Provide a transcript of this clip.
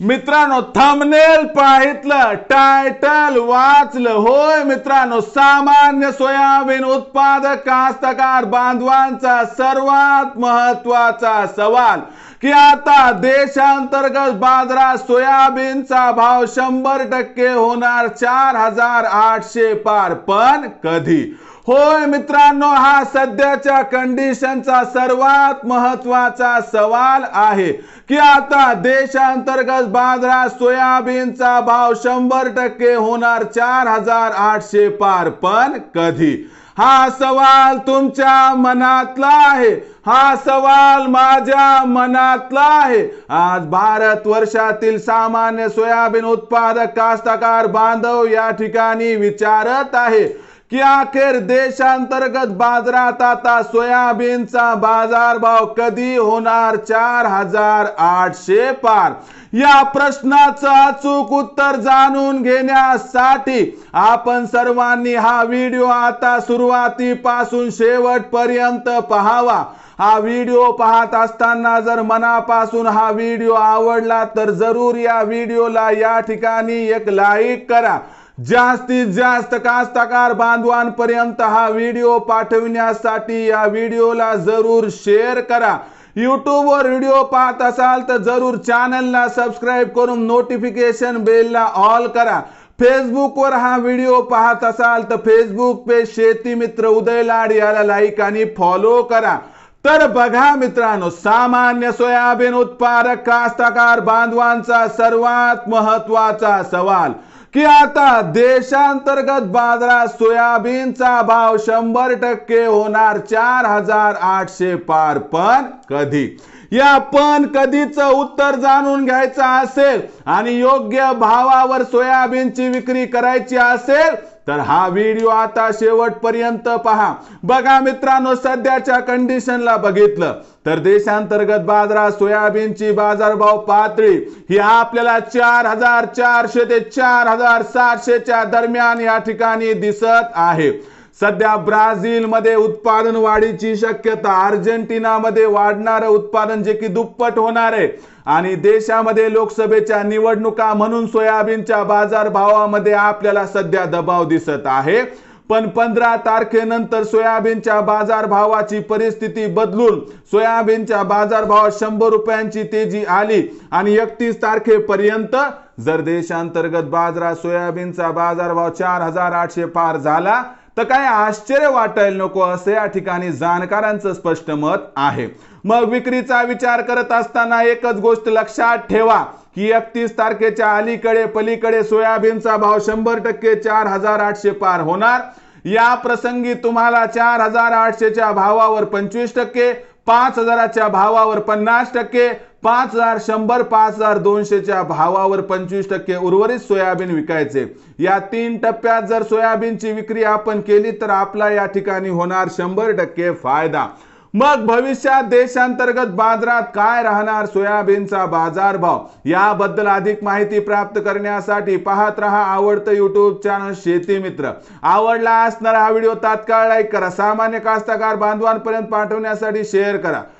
मित्रांनो thumbnail पाहितलं title वाचलं. होय मित्रांनो सामान्य सोयाबीन उत्पादक कास्तकार बांधवांचा सर्वात महत्त्वाचा सवाल की आता देशांतर्गत बाजारात सोयाबीनचा भाव शंभर टक्के होणार चार हजार आठशे पार. पण कधी? होय मित्रांनो हा सध्याच्या कंडिशनचा सर्वात महत्त्वाचा सवाल आहे की आता देशांतर्गत बाजारात सोयाबीनचा भाव शंभर टक्के होणार चार हजार आठशे पार. पण कधी? हा सवाल तुमच्या मनातला आहे. हा सवाल माझ्या मनातला आहे. आज भारत वर्षातील सामान्य सोयाबीन उत्पादक कास्तकार बांधव या ठिकाणी विचारत आहे. की अखेर देशांतर्गत बाजारात आता सोयाबीनचा बाजारभाव कधी होणार? चार हजार आठशे पार. या प्रश्नाचं अचूक उत्तर जाणून घेण्यासाठी आपण सर्वांनी हा व्हिडिओ आता सुरुवातीपासून शेवटपर्यंत पहावा. हा व्हिडिओ पाहत असताना जर मनापासून हा व्हिडिओ आवडला तर जरूर या व्हिडिओला या ठिकाणी एक लाईक करा. जास्तीत जास्त कास्तकार बांधवांपर्यंत हा व्हिडिओ पाठविण्यासाठी या व्हिडिओला जरूर शेअर करा. यूट्यूबवर व्हिडिओ पाहत असाल तर जरूर चॅनलला सबस्क्राईब करून नोटिफिकेशन बेलला ऑल करा. फेसबुकवर हा व्हिडिओ पाहत असाल तर फेसबुक पेज शेती मित्र उदय लाड याला लाईक आणि फॉलो करा. तर बघा मित्रांनो सामान्य सोयाबीन उत्पादक कास्तकार बांधवांचा सर्वात महत्त्वाचा सवाल. की आता देशांतर्गत बाजारात सोयाबीनचा भाव शंभर टक्के होणार चार हजार आठशे पार पण कधी? या पण कधीच उत्तर जाणून घ्यायचं असेल आणि योग्य भावावर सोयाबीनची विक्री करायची असेल तर हा व्हिडिओ आता शेवटपर्यंत पहा. बघा मित्रांनो सध्याच्या कंडिशनला बघितलं तर देशांतर्गत बाजारात सोयाबीनची बाजारभाव पातळी ही आपल्याला चार हजार चारशे ते चार हजार सातशेच्या दरम्यान या ठिकाणी दिसत आहे. सध्या ब्राझीलमध्ये उत्पादन वाढीची शक्यता अर्जेंटिनामध्ये वाढणारं उत्पादन जे की दुप्पट होणार आहे. आणि देशामध्ये लोकसभेच्या निवडणुका म्हणून सोयाबीनच्या बाजार भावामध्ये आपल्याला सध्या दबाव दिसत आहे. पण पंधरा तारखेनंतर सोयाबीनच्या बाजारभावाची परिस्थिती बदलून सोयाबीनच्या बाजारभावात शंभर रुपयांची तेजी आली आणि एकतीस तारखेपर्यंत जर देशांतर्गत बाजारात सोयाबीनचा बाजारभाव चार हजार आठशे पार झाला तर काय आश्चर्य वाटायला नको असे या ठिकाणी जाणकारांचं स्पष्ट मत आहे. मग विक्रीचा विचार करत असताना एकच गोष्ट लक्षात ठेवा. की एकतीस तारखेच्या अलीकडे पलीकडे सोयाबीनचा भाव शंभर टक्के चार हजार आठशे पार होणार. या प्रसंगी तुम्हाला चार हजार आठशेच्या भावावर पंचवीस टक्के पाच हजाराच्या भावावर पन्नास टक्के पाच हजार शंभर पाच हजार दोनशेच्या भावावर पंचवीस टक्के उर्वरित सोयाबीन विकायचे. या तीन टप्प्यात जर सोयाबीनची विक्री आपण केली तर आपला या ठिकाणी होणार शंभर टक्के फायदा. मग भविष्यात देशांतर्गत बाजारात काय राहणार सोयाबीनचा बाजारभाव? याबद्दल अधिक माहिती प्राप्त करण्यासाठी पाहत रहा आवडतं युट्यूब चॅनल शेती मित्र. आवडला असणारा हा व्हिडिओ तात्काळ लाईक करा. सामान्य कास्तकार बांधवांपर्यंत पाठवण्यासाठी शेअर करा.